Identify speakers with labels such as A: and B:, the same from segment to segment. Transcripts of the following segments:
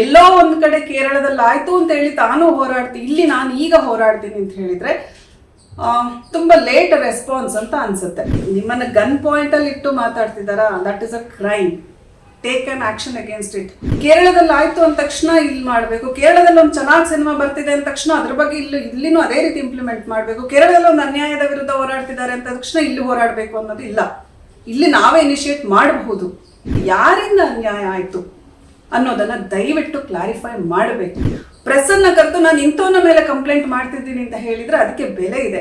A: ಎಲ್ಲೋ ಒಂದು ಕಡೆ ಕೇರಳದಲ್ಲಿ ಆಯ್ತು ಅಂತ ಹೇಳಿ ತಾನು ಹೋರಾಡ್ತೀನಿ ಇಲ್ಲಿ ನಾನು ಈಗ ಹೋರಾಡ್ತೀನಿ ಅಂತ ಹೇಳಿದ್ರೆ ತುಂಬ ಲೇಟ್ ರೆಸ್ಪಾನ್ಸ್ ಅಂತ ಅನ್ಸುತ್ತೆ. ನಿಮ್ಮನ್ನ ಗನ್ ಪಾಯಿಂಟ್ ಅಲ್ಲಿ ಇಟ್ಟು ಮಾತಾಡ್ತಿದ್ದಾರಾ that is a crime take an action against it ಕೇರಳದಲ್ಲಿ ಆಯ್ತು ಅಂದ ತಕ್ಷಣ ಇಲ್ಲಿ ಮಾಡಬೇಕು. ಕೇರಳದಲ್ಲಿ ಒಂದು ಚೆನ್ನಾಗಿ ಸಿನಿಮಾ ಬರ್ತಿದೆ ಅಂದ ತಕ್ಷಣ ಅದ್ರ ಬಗ್ಗೆ ಇಲ್ಲಿ, ಇಲ್ಲಿನೂ ಅದೇ ರೀತಿ ಇಂಪ್ಲಿಮೆಂಟ್ ಮಾಡಬೇಕು. ಕೇರಳದಲ್ಲಿ ಒಂದು ಅನ್ಯಾಯದ ವಿರುದ್ಧ ಹೋರಾಡ್ತಿದ್ದಾರೆ ಅಂತ ತಕ್ಷಣ ಇಲ್ಲಿ ಹೋರಾಡಬೇಕು ಅನ್ನೋದು ಇಲ್ಲ. ಇಲ್ಲಿ ನಾವೇ ಇನಿಷಿಯೇಟ್ ಮಾಡಬಹುದು. ಯಾರಿಂದ ಅನ್ಯಾಯ ಆಯ್ತು? ಅನ್ನೋದನ್ನ ದಯವಿಟ್ಟು ಕ್ಲಾರಿಫೈ ಮಾಡಬೇಕು. ಪ್ರಸನ್ನ ಕರೆದು ನಾನು ಇಂಥವನ ಮೇಲೆ ಕಂಪ್ಲೇಂಟ್ ಮಾಡ್ತಿದ್ದೀನಿ ಅಂತ ಹೇಳಿದ್ರೆ ಅದಕ್ಕೆ ಬೆಲೆ ಇದೆ.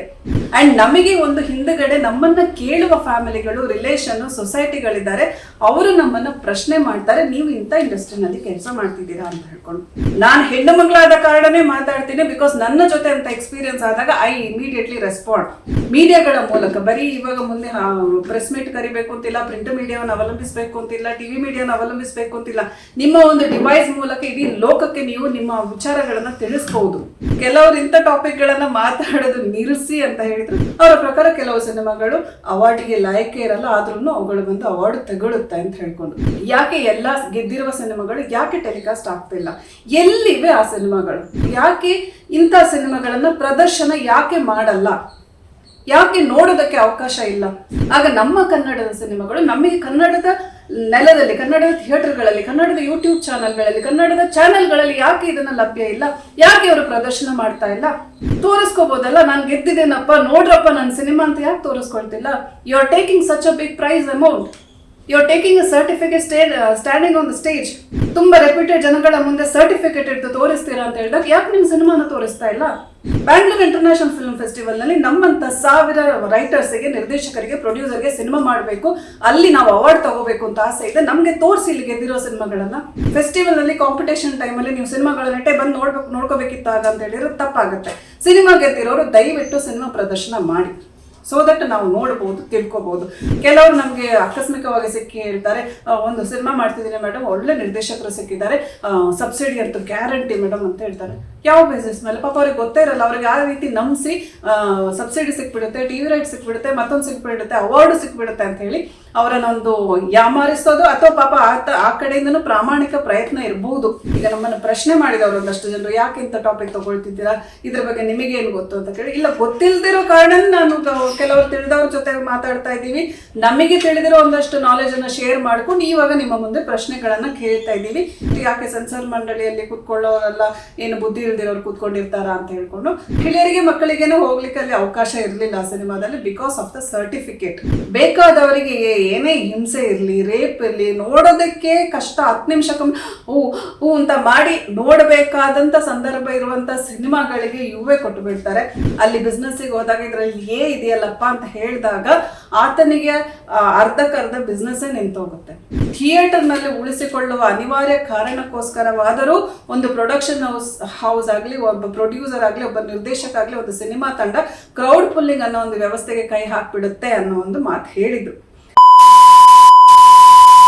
A: ಅಂಡ್ ನಮಗೆ ಒಂದು ಹಿಂದಗಡೆ ನಮ್ಮನ್ನ ಕೇಳುವ ಫ್ಯಾಮಿಲಿಗಳು ರಿಲೇಷನ್ ಸೊಸೈಟಿಗಳಿದ್ದಾರೆ ಅವರು ನಮ್ಮನ್ನ ಪ್ರಶ್ನೆ ಮಾಡ್ತಾರೆ, ನೀವು ಇಂಥ ಇಂಡಸ್ಟ್ರಿನಲ್ಲಿ ಕೆಲಸ ಮಾಡ್ತಿದ್ದೀರಾ? ಅಂತ ಹೇಳ್ಕೊಂಡು. ನಾನು ಹೆಣ್ಣು ಮಗಳಾದ ಕಾರಣನೇ ಮಾತಾಡ್ತೀನಿ ಬಿಕಾಸ್ ನನ್ನ ಜೊತೆ ಅಂತ ಎಕ್ಸ್ಪೀರಿಯನ್ಸ್ ಆದಾಗ ಐ ಇಮಿಡಿಯೇಟ್ಲಿ ರೆಸ್ಪಾಂಡ್ ಮೀಡಿಯಾಗಳ ಮೂಲಕ, ಬರೀ ಇವಾಗ ಮುಂದೆ ಪ್ರೆಸ್ ಮೀಟ್ ಕರಿಬೇಕು ಅಂತಿಲ್ಲ ಪ್ರಿಂಟ್ ಮೀಡಿಯಾವನ್ನು ಅವಲಂಬಿಸಬೇಕು ಅಂತಿಲ್ಲ ಟಿವಿ ಮೀಡಿಯಾನ ಅವಲಂಬಿಸಬೇಕು ಅಂತಿಲ್ಲ. ನಿಮ್ಮ ಒಂದು ಡಿವೈಸ್ ಮೂಲಕ ಇಡೀ ಲೋಕಕ್ಕೆ ನೀವು ನಿಮ್ಮ ವಿಚಾರಗಳನ್ನ ತಿಳಿಸಬಹುದು ಕೆಲವರು ಇಂಥ ಟಾಪಿಕ್ಗಳನ್ನ ಮಾತಾಡೋದು ನಿಲ್ಲಿಸಿ ಅಂತ ಹೇಳಿದ್ರು. ಅವರ ಪ್ರಕಾರ ಕೆಲವು ಸಿನಿಮಾಗಳು ಅವಾರ್ಡ್ಗೆ ಲಾಯಕ್ಕೆ ಇರಲ್ಲ ಆದ್ರೂ ಅವುಗಳು ಬಂದು ಅವಾರ್ಡ್ ತಗೊಳುತ್ತೆ ಅಂತ ಹೇಳ್ಕೊಂಡು. ಯಾಕೆ ಎಲ್ಲ ಗೆದ್ದಿರುವ ಸಿನಿಮಾಗಳು ಯಾಕೆ ಟೆಲಿಕಾಸ್ಟ್ ಆಗ್ತಿಲ್ಲ ಎಲ್ಲಿವೆ ಆ ಸಿನಿಮಾಗಳು? ಯಾಕೆ ಇಂಥ ಸಿನಿಮಾಗಳನ್ನ ಪ್ರದರ್ಶನ ಯಾಕೆ ಮಾಡಲ್ಲ? ಯಾಕೆ ನೋಡೋದಕ್ಕೆ ಅವಕಾಶ ಇಲ್ಲ? ಆಗ ನಮ್ಮ ಕನ್ನಡದ ಸಿನಿಮಾಗಳು ನಮಗೆ ಕನ್ನಡದ ನೆಲದಲ್ಲಿ, ಕನ್ನಡದ ಥಿಯೇಟರ್ಗಳಲ್ಲಿ, ಕನ್ನಡದ ಯೂಟ್ಯೂಬ್ ಚಾನೆಲ್ಗಳಲ್ಲಿ, ಕನ್ನಡದ ಚಾನೆಲ್ಗಳಲ್ಲಿ ಯಾಕೆ ಇದನ್ನ ಲಭ್ಯ ಇಲ್ಲ? ಯಾಕೆ ಅವರು ಪ್ರದರ್ಶನ ಮಾಡ್ತಾ ಇಲ್ಲ? ತೋರಿಸ್ಕೋಬೋದಲ್ಲ, ನಾನು ಗೆದ್ದಿದ್ದೇನಪ್ಪ, ನೋಡ್ರಪ್ಪ ನನ್ನ ಸಿನಿಮಾ ಅಂತ ಯಾಕೆ ತೋರಿಸ್ಕೊಳ್ತಿಲ್ಲ? You are taking such a big price amount you are taking a certificate stay standing on the stage ತುಂಬಾ ರೆಪ್ಯೂಟೆಡ್ ಜನಗಳ ಮುಂದೆ ಸರ್ಟಿಫಿಕೇಟ್ ಇಟ್ಟು ತೋರಿಸ್ತೀರಾ ಅಂತ ಹೇಳಿದಾಗ ಯಾಕೆ ನಿಮ್ಮ ಸಿನಿಮಾನ ತೋರಿಸ್ತಾ ಇಲ್ಲ? ಬ್ಯಾಂಗ್ಳೂರ್ ಇಂಟರ್ನ್ಯಾಷನಲ್ ಫಿಲ್ಮ್ ಫೆಸ್ಟಿವಲ್ನಲ್ಲಿ ನಮ್ಮಂತ ಸಾವಿರ ರೈಟರ್ಸ್ಗೆ ನಿರ್ದೇಶಕರಿಗೆ ಪ್ರೊಡ್ಯೂಸರ್ಗೆ ಸಿನಿಮಾ ಮಾಡಬೇಕು. ಅಲ್ಲಿ ನಾವು ಅವಾರ್ಡ್ ತಗೋಬೇಕು ಅಂತ ಆಸೆ ಇದೆ. ನಮಗೆ ತೋರಿಸಿ ಇಲ್ಲಿ ಗೆದ್ದಿರೋ ಸಿನಿಮಾಗಳನ್ನ. ಫೆಸ್ಟಿವಲ್ನಲ್ಲಿ ಕಾಂಪಿಟೇಷನ್ ಟೈಮಲ್ಲಿ ನೀವು ಸಿನಿಮಾಗಳನ್ನೆಟ್ಟೆ ಬಂದು ನೋಡ್ಬೇಕು, ನೋಡ್ಕೋಬೇಕಿತ್ತಾಗ ಅಂತ ಹೇಳಿದ್ರೆ ತಪ್ಪಾಗುತ್ತೆ. ಸಿನಿಮಾ ಗೆದ್ದಿರೋರು ದಯವಿಟ್ಟು ಸಿನಿಮಾ ಪ್ರದರ್ಶನ ಮಾಡಿ. ಸೊ ದಟ್ ನಾವು ನೋಡ್ಬೋದು ತಿಳ್ಕೋಬಹುದು ಕೆಲವರು ನಮಗೆ ಆಕಸ್ಮಿಕವಾಗಿ ಸಿಕ್ಕಿ ಹೇಳ್ತಾರೆ ಒಂದು ಸಿನಿಮಾ ಮಾಡ್ತಿದ್ದೀನಿ ಮೇಡಮ್ ಒಳ್ಳೆ ನಿರ್ದೇಶಕರು ಸಿಕ್ಕಿದ್ದಾರೆ ಸಬ್ಸಿಡಿ ಅಂತ ಗ್ಯಾರಂಟಿ ಮೇಡಮ್ ಅಂತ ಹೇಳ್ತಾರೆ. ಯಾವ ಬಿಸ್ನೆಸ್ ಮೇಲೆ? ಪಾಪ ಅವ್ರಿಗೆ ಗೊತ್ತೇ ಇರಲ್ಲ, ಅವ್ರಿಗೆ ಯಾವ ರೀತಿ ನಂಬಿಸಿ ಸಬ್ಸಿಡಿ ಸಿಕ್ಬಿಡುತ್ತೆ, ಟಿ ವಿ ರೈಟ್ ಸಿಕ್ಬಿಡುತ್ತೆ, ಮತ್ತೊಂದು ಸಿಕ್ಬಿಡುತ್ತೆ ಅವಾರ್ಡ್ ಸಿಕ್ಬಿಡುತ್ತೆ ಅಂತ ಹೇಳಿ ಅವರನ್ನೊಂದು ಯಾಮಾರಿಸೋದು ಅಥವಾ ಪಾಪ ಆತ ಆ ಕಡೆಯಿಂದನೂ ಪ್ರಾಮಾಣಿಕ ಪ್ರಯತ್ನ ಇರಬಹುದು ಈಗ ನಮ್ಮನ್ನು ಪ್ರಶ್ನೆ ಮಾಡಿದವರು ಒಂದಷ್ಟು ಜನರು, ಯಾಕೆ ಇಂಥ ಟಾಪಿಕ್ ತಗೊಳ್ತಿದ್ದೀರಾ? ಇದ್ರ ಬಗ್ಗೆ ನಿಮಗೇನು ಗೊತ್ತು ಅಂತ ಕೇಳಿ, ಇಲ್ಲ ಗೊತ್ತಿಲ್ದಿರೋ ಕಾರಣ ನಾನು ಕೆಲವರು ತಿಳಿದವ್ರ ಜೊತೆ ಮಾತಾಡ್ತಾ ಇದ್ದೀವಿ. ನಮಗೆ ತಿಳಿದಿರೋ ಒಂದಷ್ಟು ನಾಲೆಜ್ ಅನ್ನ ಶೇರ್ ಮಾಡ್ಕೊಂಡು ಇವಾಗ ನಿಮ್ಮ ಮುಂದೆ ಪ್ರಶ್ನೆಗಳನ್ನ ಕೇಳ್ತಾ ಇದ್ದೀವಿ. ಯಾಕೆ ಸೆನ್ಸರ್ ಮಂಡಳಿಯಲ್ಲಿ ಕುತ್ಕೊಳ್ಳೋರೆಲ್ಲ, ಏನು ಬುದ್ಧಿ ಇಲ್ದಿರೋರು ಕೂತ್ಕೊಂಡಿರ್ತಾರ ಅಂತ ಹೇಳ್ಕೊಂಡು ಹಿರಿಯರಿಗೆ ಮಕ್ಕಳಿಗೇನು ಹೋಗ್ಲಿಕ್ಕೆ ಅಲ್ಲಿ ಅವಕಾಶ ಇರಲಿಲ್ಲ ಸಿನಿಮಾದಲ್ಲಿ ಬಿಕಾಸ್ ಆಫ್ ದ ಸರ್ಟಿಫಿಕೇಟ್ ಬೇಕಾದವರಿಗೆ ಏನೇ ಹಿಂಸೆ ಇರಲಿ ರೇಪ್ ಇರಲಿ, ನೋಡೋದಕ್ಕೆ ಕಷ್ಟ. ಹತ್ತು ನಿಮಿಷಕ್ಕೊಮ್ಮೆ ಹೂ ಹೂ ಅಂತ ಮಾಡಿ ನೋಡಬೇಕಾದಂತ ಸಂದರ್ಭ ಇರುವಂತ ಸಿನಿಮಾಗಳಿಗೆ ಇವೇ ಕೊಟ್ಟು ಬಿಡ್ತಾರೆ ಅಲ್ಲಿ ಬಿಸ್ನೆಸ್ಸಿಗೆ ಹೋದಾಗ ಇದ್ರಲ್ಲಿ ಏ ಇದೆಯಲ್ಲಪ್ಪ ಅಂತ ಹೇಳಿದಾಗ ಆತನಿಗೆ ಅರ್ಧಕ್ಕರ್ಧ ಬಿಸ್ನೆಸ್ಸೇ ನಿಂತೋಗುತ್ತೆ. ಥಿಯೇಟರ್ನಲ್ಲಿ ಉಳಿಸಿಕೊಳ್ಳುವ ಅನಿವಾರ್ಯ ಕಾರಣಕ್ಕೋಸ್ಕರವಾದರೂ ಒಂದು ಪ್ರೊಡಕ್ಷನ್ ಹೌಸ್ ಹೌಸ್ ಆಗಲಿ, ಒಬ್ಬ ಪ್ರೊಡ್ಯೂಸರ್ ಆಗಲಿ, ಒಬ್ಬ ನಿರ್ದೇಶಕ ಆಗಲಿ, ಒಂದು ಸಿನಿಮಾ ತಂಡ ಕ್ರೌಡ್ ಪುಲ್ಲಿಂಗ್ ಅನ್ನೋ ಒಂದು ವ್ಯವಸ್ಥೆಗೆ ಕೈ ಹಾಕ್ಬಿಡುತ್ತೆ ಅನ್ನೋ ಒಂದು ಮಾತು ಹೇಳಿದ್ರು.